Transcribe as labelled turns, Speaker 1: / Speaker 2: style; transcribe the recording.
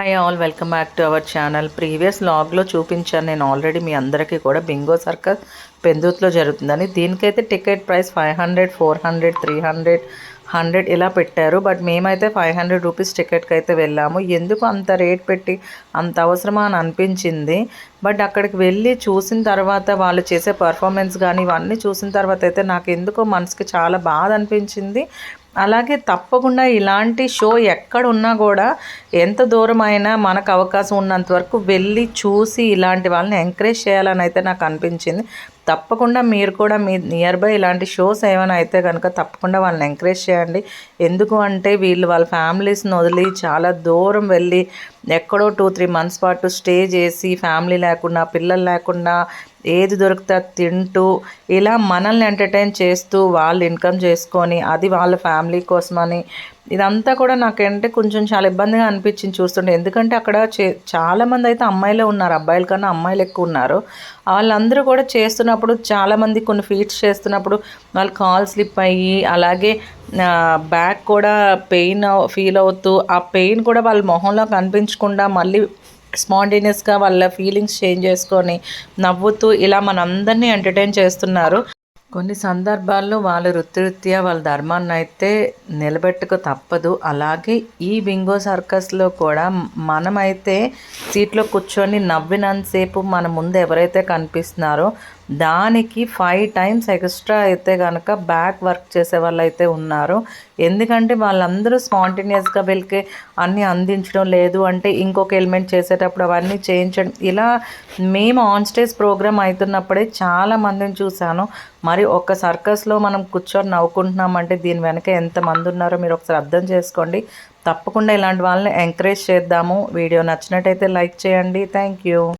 Speaker 1: Hi all welcome back to our channel previous లాగ్లో చూపించాను నేను already మీ అందరికీ కూడా. బింగో సర్కస్ పెందుతులో జరుగుతుందని. దీనికైతే ticket price five hundred four hundred three hundred hundred ఇలా పెట్టారు. బట్ మేమైతే ఫైవ్ హండ్రెడ్ రూపీస్ టికెట్కి అయితే వెళ్ళాము. ఎందుకు అంత రేట్ పెట్టి అంత అవసరమా అని అనిపించింది. బట్ అక్కడికి వెళ్ళి చూసిన తర్వాత వాళ్ళు చేసే పర్ఫార్మెన్స్ కానీ ఇవన్నీ చూసిన తర్వాత అయితే నాకు ఎందుకో మనసుకి చాలా బాధ అనిపించింది. అలాగే తప్పకుండా ఇలాంటి షో ఎక్కడ ఉన్నా కూడా ఎంత దూరం అయినా మనకు అవకాశం ఉన్నంత వరకు వెళ్ళి చూసి ఇలాంటి వాళ్ళని ఎంకరేజ్ చేయాలని అయితే నాకు అనిపించింది. తప్పకుండా మీరు కూడా మీ నియర్ బై ఇలాంటి షోస్ ఏమైనా అయితే కనుక తప్పకుండా వాళ్ళని ఎంకరేజ్ చేయండి. ఎందుకు అంటే వీళ్ళు వాళ్ళ ఫ్యామిలీస్ని వదిలి చాలా దూరం వెళ్ళి ఎక్కడో టూ త్రీ మంత్స్ పాటు స్టే చేసి ఫ్యామిలీ లేకుండా పిల్లలు లేకుండా ఏది దొరికితే తింటూ ఇలా మనల్ని ఎంటర్టైన్ చేస్తూ వాళ్ళు ఇన్కమ్ చేసుకొని అది వాళ్ళ ఫ్యామిలీ కోసమని ఇదంతా కూడా నాకంటే కొంచెం చాలా ఇబ్బందిగా అనిపించింది చూస్తుంటే. ఎందుకంటే అక్కడ చే చాలామంది అయితే అమ్మాయిలే ఉన్నారు. అబ్బాయిల కన్నా అమ్మాయిలు ఎక్కువ ఉన్నారు. వాళ్ళందరూ కూడా చేస్తున్నప్పుడు చాలామంది కొన్ని ఫీట్స్ చేస్తున్నప్పుడు వాళ్ళు కాల్ స్లిప్ అయ్యి అలాగే బ్యాక్ కూడా పెయిన్ ఫీల్ అవుతూ ఆ పెయిన్ కూడా వాళ్ళ మొహంలో కనిపించకుండా మళ్ళీ స్పాంటేనియస్గా వాళ్ళ ఫీలింగ్స్ చేంజ్ చేసుకొని నవ్వుతూ ఇలా మనందరినీ ఎంటర్టైన్ చేస్తున్నారు. కొన్ని సందర్భాల్లో వాళ్ళ వృత్తిరీత్యా వాళ్ళ ధర్మాన్ని అయితే నిలబెట్టుకు తప్పదు. అలాగే ఈ బింగో సర్కస్లో కూడా మనమైతే సీట్లో కూర్చొని నవ్వినంతసేపు మన ముందు ఎవరైతే కనిపిస్తున్నారో దానికి ఫైవ్ టైమ్స్ ఎక్స్ట్రా అయితే కనుక బ్యాక్ వర్క్ చేసే వాళ్ళు అయితే ఉన్నారు. ఎందుకంటే వాళ్ళందరూ స్పాంటేనియస్గా వీళ్ళకి అన్నీ అందించడం లేదు అంటే ఇంకొక ఎలిమెంట్ చేసేటప్పుడు అవన్నీ చేయించడం ఇలా మేము ఆన్ స్టేజ్ ప్రోగ్రామ్ అవుతున్నప్పుడే చాలా మందిని చూశాను. మరి ఒక సర్కస్లో మనం కూర్చొని నవ్వుకుంటున్నామంటే దీని వెనక ఎంతమంది ఉన్నారో మీరు ఒకసారి అర్థం చేసుకోండి. తప్పకుండా ఇలాంటి వాళ్ళని ఎంకరేజ్ చేద్దాము. వీడియో నచ్చినట్టయితే లైక్ చేయండి. Thank you